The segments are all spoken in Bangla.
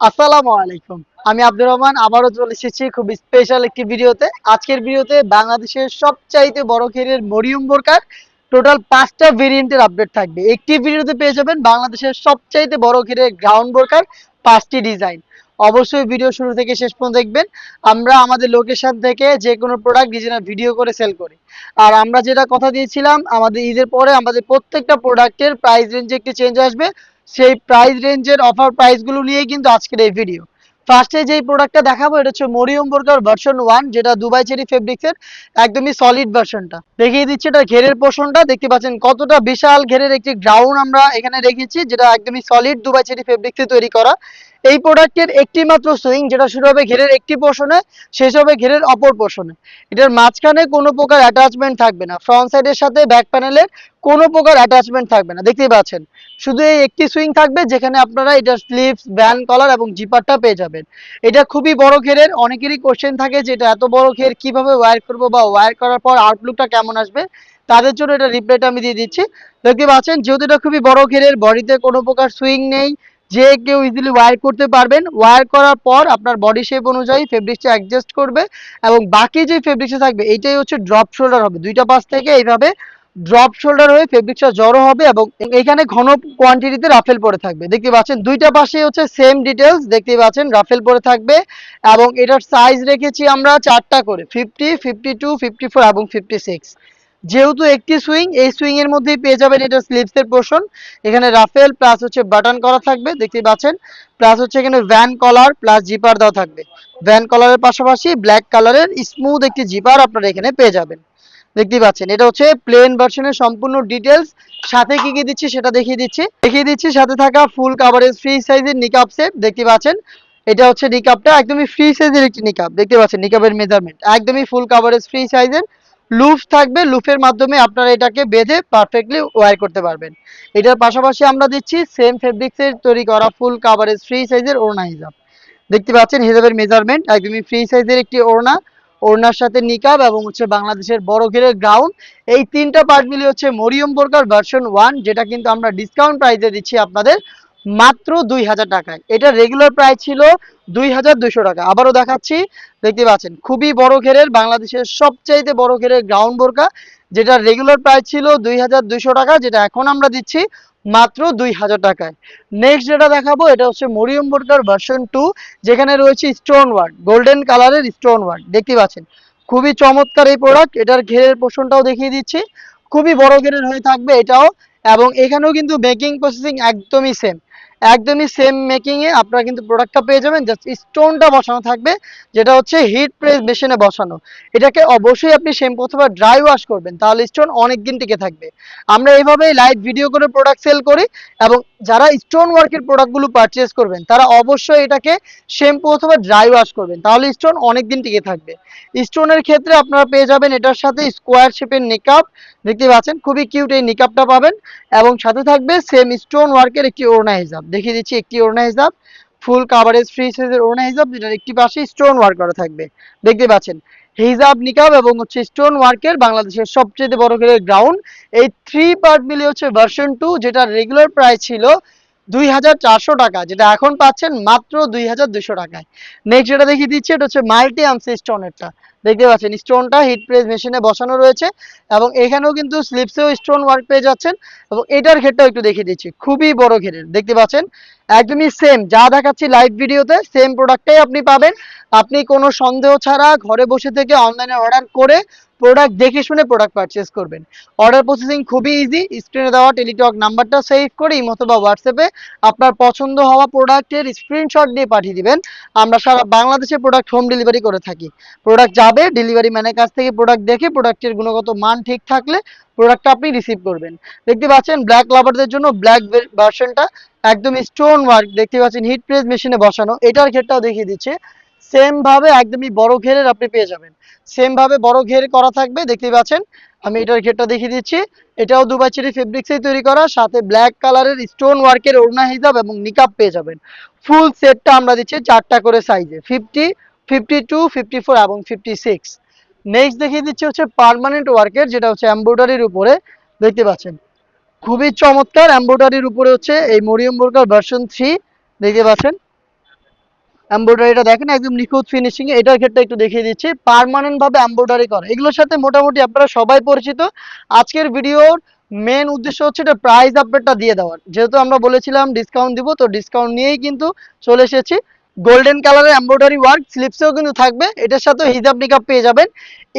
আসসালামু আলাইকুম। আমি আব্দুর রহমান, আবারও চলে এসেছি খুব স্পেশাল একটি ভিডিওতে। আজকের ভিডিওতে বাংলাদেশের সবচাইতে বড় খেরের মরিয়ম বোরকার টোটাল পাঁচটা ভেরিয়েন্টের আপডেট থাকবে। একটি ভিডিওতে পেয়ে যাবেন বাংলাদেশের সবচাইতে বড় খেরের গ্রাউন্ড বোরকার পাঁচটি ডিজাইন অবশ্যই ভিডিও শুরু থেকে শেষ পর্যন্ত দেখবেন। আমরা আমাদের লোকেশন থেকে যে কোনো প্রোডাক্ট ডিজাইনার ভিডিও করে সেল করি। আর আমরা যেটা কথা দিয়েছিলাম, আমাদের ঈদের পরে আমাদের প্রত্যেকটা প্রোডাক্টের প্রাইস রেঞ্জে একটি চেঞ্জ আসবে। সেই প্রাইস রেঞ্জের অফার প্রাইসগুলো নিয়েই কিন্তু আজকের এই ভিডিও ফার্স্টে যেই প্রোডাক্টটা দেখাবো, এটা হচ্ছে মরিয়ম বোরকার ভার্সন ওয়ান যেটা দুবাই চেরি ফেব্রিক্সের একদমই সলিড ভার্সনটা দেখিয়ে দিচ্ছি এটা ঘেরের পোষণটা দেখতে পাচ্ছেন কতটা বিশাল ঘেরের একটি গ্রাউন্ড আমরা এখানে রেখেছি, যেটা একদমই সলিড দুবাই চেরি ফেব্রিক্সে তৈরি করা। এই প্রোডাক্টের একটি মাত্র সুইং যেটা শুরু হবে ঘেরের একটি পোর্শনে শেষ হবে ঘেরের অপর পোর্শনে এটার মাঝখানে কোনো প্রকার অ্যাটাচমেন্ট থাকবে না। ফ্রন্ট সাইডের সাথে ব্যাক প্যানেলের কোনো প্রকার অ্যাটাচমেন্ট থাকবে না, দেখতেই পাচ্ছেন। শুধু এই একটি সুইং থাকবে যেখানে আপনারা এটা স্লিপস ব্যান্ড কলার এবং জিপারটা পেয়ে যাবেন। এটা খুবই বড় ঘেরের, অনেকেরই কোশ্চেন থাকে যে এটা এত বড় ঘের কীভাবে ওয়্যার করব বা ওয়্যার করার পর আউটলুকটা কেমন আসবে? তাদের জন্য এটা রিপ্লাইটা আমি দিয়ে দিচ্ছি। দেখতে পাচ্ছেন, যেহেতু এটা খুবই বড় ঘেরের বডিতে কোনো প্রকার সুইং নেই, যে কেউ ইজিলি ওয়ার করতে পারবেন। ওয়্যার করার পর আপনার বডি শেপ অনুযায়ী ফেব্রিক্সটা অ্যাডজাস্ট করবে এবং বাকি যে ফেব্রিক্সটা থাকবে এইটাই হচ্ছে ড্রপ শোল্ডার হবে। দুইটা পাশ থেকে এইভাবে ড্রপ শোল্ডার হয়ে ফেব্রিকটা জড়ো হবে এবং এখানে ঘন কোয়ান্টিটিতে রাফেল পরে থাকবে। দেখতে পাচ্ছেন, দুইটা পাশে হচ্ছে সেম ডিটেলস দেখতে পাচ্ছেন, রাফেল পরে থাকবে এবং এটার সাইজ রেখেছি আমরা চারটা করে fifty fifty two fifty four এবং ফিফটি সিক্স যেহেতু একটি সুইং এই সুইং এর মধ্যেই পেয়ে যাবেন এটা স্লিপস এর পোর্শন এখানে রাফেল প্লাস হচ্ছে বাটন করা থাকবে, দেখতে পাচ্ছেন প্লাস হচ্ছে এখানে ভ্যান কলার প্লাস জিপার দেওয়া থাকবে। ভ্যান কলারের পাশাপাশি ব্ল্যাক কালারের স্মুথ একটি জিপার আপনারা এখানে পেয়ে যাবেন। দেখতে পাচ্ছেন। এটা হচ্ছে প্লেন ভার্সনের সম্পূর্ণ ডিটেলস সাথে কি কি দিচ্ছি সেটা দেখিয়ে দিচ্ছি। দেখিয়ে দিচ্ছি, সাথে থাকা ফুল কাভারেজ ফ্রি সাইজের নিকাপ সেট দেখতে পাচ্ছেন। এটা হচ্ছে নিকাপটা একদমই ফ্রি সাইজের একটি নিকাপ দেখতে পাচ্ছেন নিকাপের মেজারমেন্ট একদমই ফুল কাভারেজ ফ্রি সাইজের লুফ থাকবে লুফের মাধ্যমে আপনারা এটাকে বেঁধে পারফেক্টলি ওয়্যার করতে পারবেন। এটার পাশাপাশি আমরা দিচ্ছি সেম ফেব্রিক্সের তৈরি করা ফুল কাভারেজ ফ্রি সাইজের ওড়না হিসাব দেখতে পাচ্ছেন হিসাবের মেজারমেন্ট একদমই ফ্রি সাইজের একটি ওড়না। ওড়নার সাথে নিকাব এবং হচ্ছে বাংলাদেশের বড় ঘেরের গ্রাউন্ড এই তিনটা পার্ট মিলে হচ্ছে মরিয়ম বোরকার ভার্সন ওয়ান যেটা কিন্তু আমরা ডিসকাউন্ট প্রাইসে দিচ্ছি আপনাদের মাত্র দুই হাজার টাকায়। এটা রেগুলার প্রাইস ছিল দুই হাজার দুইশো টাকা। আবারও দেখাচ্ছি, দেখতে পাচ্ছেন, খুবই বড় ঘেরের বাংলাদেশের সবচাইতে বড় ঘেরের গ্রাউন্ড বোরকা। যেটা রেগুলার প্রাইস ছিল দুই হাজার দুইশো টাকা, যেটা এখন আমরা দিচ্ছি মাত্র দুই হাজার টাকায়। নেক্সট যেটা দেখাবো, এটা হচ্ছে মরিয়ম বোরকার ভার্সন টু যেখানে রয়েছে স্টোন ওয়ার্ড গোল্ডেন কালারের স্টোন ওয়ার্ড দেখতে পাচ্ছেন, খুবই চমৎকার এই প্রোডাক্ট এটার ঘেরের পোষণটাও দেখিয়ে দিচ্ছি। খুবই বড় ঘেরের হয়ে থাকবে এটাও, এবং এখানেও কিন্তু বেকিং প্রসেসিং একদমই সেম একদমই সেম মেকিংয়ে আপনারা কিন্তু প্রোডাক্টটা পেয়ে যাবেন জাস্ট স্টোনটা বসানো থাকবে, যেটা হচ্ছে হিট প্রেস মেশিনে বসানো। এটাকে অবশ্যই আপনি শ্যাম্পু অথবা ড্রাই ওয়াশ করবেন, তাহলে স্টোন অনেক দিন টিকে থাকবে। আমরা এইভাবেই লাইভ ভিডিও করে প্রোডাক্ট সেল করি এবং যারা স্টোন ওয়ার্কের প্রোডাক্টগুলো পারচেস করবেন, তারা অবশ্যই এটাকে শ্যাম্পু অথবা ড্রাই ওয়াশ করবেন। তাহলে স্টোন অনেক দিন টিকে থাকবে। স্টোনের ক্ষেত্রে আপনারা পেয়ে যাবেন এটার সাথে স্কোয়ার শেপের নিকাপ দেখতে পাচ্ছেন? খুবই কিউট এই নিকাপটা পাবেন। এবং সাথে থাকবে সেম স্টোন ওয়ার্কের একটি ওড়না হিসাব দেখিয়ে দিচ্ছি একটি ওড়না হিসাব ফুল কাভারেজ ফ্রি সাইজের ওড়না হিসাব যেটার একটি পাশে স্টোন ওয়ার্ক করা থাকবে। দেখতে পাচ্ছেন? হিজাব নিকাব এবং হচ্ছে স্টোন ওয়ার্কের বাংলাদেশের সবচেয়ে বড় গ্রাউন্ড এই থ্রি পার্ট মিলে হচ্ছে ভার্সন টু যেটা রেগুলার প্রাইস ছিল দুই হাজার চারশো টাকা, যেটা এখন পাচ্ছেন মাত্র দুই হাজার দুশো টাকায়। নেক্সট যেটা দেখিয়ে দিচ্ছি, এটা হচ্ছে মাল্টি আর্মস স্টোনেরটা দেখতে পাচ্ছেন স্টোনটা হিট প্রেস মেশিনে বসানো রয়েছে এবং এখানেও কিন্তু স্লিপসেও স্টোন ওয়ার্ক পেয়ে যাচ্ছেন এবং এটার ঘেরটাও একটু দেখিয়ে দিচ্ছি, খুবই বড় ঘেরের। দেখতে পাচ্ছেন, একদমই সেম যা দেখাচ্ছি লাইভ ভিডিওতে সেম প্রোডাক্টটাই আপনি পাবেন। আপনি কোনো সন্দেহ ছাড়া ঘরে বসে থেকে অনলাইনে অর্ডার করে প্রোডাক্ট দেখে শুনে প্রোডাক্ট পারচেস করবেন। অর্ডার প্রসেসিং খুবই ইজি স্ক্রিনে দেওয়া টেলিটক নাম্বারটা সেভ করে ইমো বা হোয়াটসঅ্যাপে আপনার পছন্দ হওয়া প্রোডাক্টের স্ক্রিনশট দিয়ে পাঠিয়ে দিবেন। আমরা সারা বাংলাদেশে প্রোডাক্ট হোম ডেলিভারি করে থাকি। প্রোডাক্ট যাবে ডেলিভারি ম্যানের কাছ থেকে প্রোডাক্ট দেখে প্রোডাক্টের গুণগত মান ঠিক থাকলে প্রোডাক্টটা আপনি রিসিভ করবেন। দেখতে পাচ্ছেন ব্ল্যাক লাভারদের জন্য ব্ল্যাক ভার্সনটা একদম স্টোন ওয়ার্ক দেখতে পাচ্ছেন হিট প্রেস মেশিনে বসানো। এটার ক্ষেত্রেও দেখিয়ে দিচ্ছে। সেম ভাবে একদমই বড় ঘেরের আপনি পেয়ে যাবেন। সেম ভাবে বড় ঘের করা থাকবে দেখতে পাচ্ছেন। আমি এটার ঘেরটা দেখিয়ে দিচ্ছি। এটাও দুবাই চেরি ফেব্রিক্সে তৈরি করা, সাথে ব্ল্যাক কালারের স্টোন ওয়ার্কের ওড়না হিসাব এবং নিকাপ পেয়ে যাবেন। ফুল সেটটা আমরা দিচ্ছি চারটা করে সাইজে fifty fifty two fifty four এবং ফিফটি সিক্স নেক্সট দেখিয়ে দিচ্ছি হচ্ছে পার্মানেন্ট ওয়ার্কের যেটা হচ্ছে এমব্রয়ডারির উপরে। দেখতে পাচ্ছেন। খুবই চমৎকার এমব্রয়ডারির উপরে হচ্ছে এই মরিয়ম বোরকার ভার্সন থ্রি দেখতে পাচ্ছেন। এমব্রয়ডারিটা দেখেন, একদম নিখুঁত ফিনিশিং এটার ক্ষেত্রে একটু দেখিয়ে দিচ্ছি। পারমানেন্ট ভাবে এমব্রয়ডারি করা। এগুলোর সাথে মোটামুটি আপনারা সবাই পরিচিত। আজকের ভিডিওর মেন উদ্দেশ্য হচ্ছে এটা প্রাইস আপডেটটা দিয়ে দেওয়ার। যেহেতু আমরা বলেছিলাম ডিসকাউন্ট দিব, তো ডিসকাউন্ট নিয়েই কিন্তু চলে এসেছি। গোল্ডেন কালারের এমব্রয়ডারি ওয়ার্ক স্লিপসেও কিন্তু থাকবে। এটার সাথে হিজাব নিকাব পেয়ে যাবেন।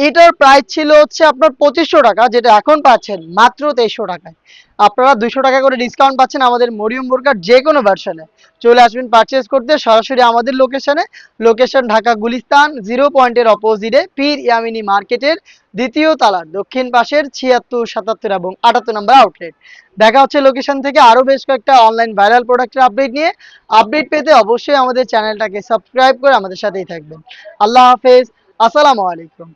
এটার প্রাইস ছিল হচ্ছে আপনার পঁচিশশো টাকা, যেটা এখন পাচ্ছেন মাত্র তেইশশো টাকায়। আপনারা দুইশো টাকা করে ডিসকাউন্ট পাচ্ছেন আমাদের মরিয়ম বোরকার যে কোনো ভার্সনে চলে আসবেন পারচেস করতে সরাসরি আমাদের লোকেশনে লোকেশন ঢাকা গুলিস্তান জিরো পয়েন্টের অপোজিটে পীর ইয়ামিনী মার্কেটের দ্বিতীয় তালা, দক্ষিণ পাশের ছিয়াত্তর, সাতাত্তর এবং আটাত্তর নম্বর আউটলেট দেখা হচ্ছে লোকেশন থেকে আরও বেশ কয়েকটা অনলাইন ভাইরাল প্রোডাক্টের আপডেট নিয়ে। আপডেট পেতে অবশ্যই আমাদের চ্যানেলটাকে সাবস্ক্রাইব করে আমাদের সাথেই থাকবেন। আল্লাহ হাফেজ, আসসালামু আলাইকুম।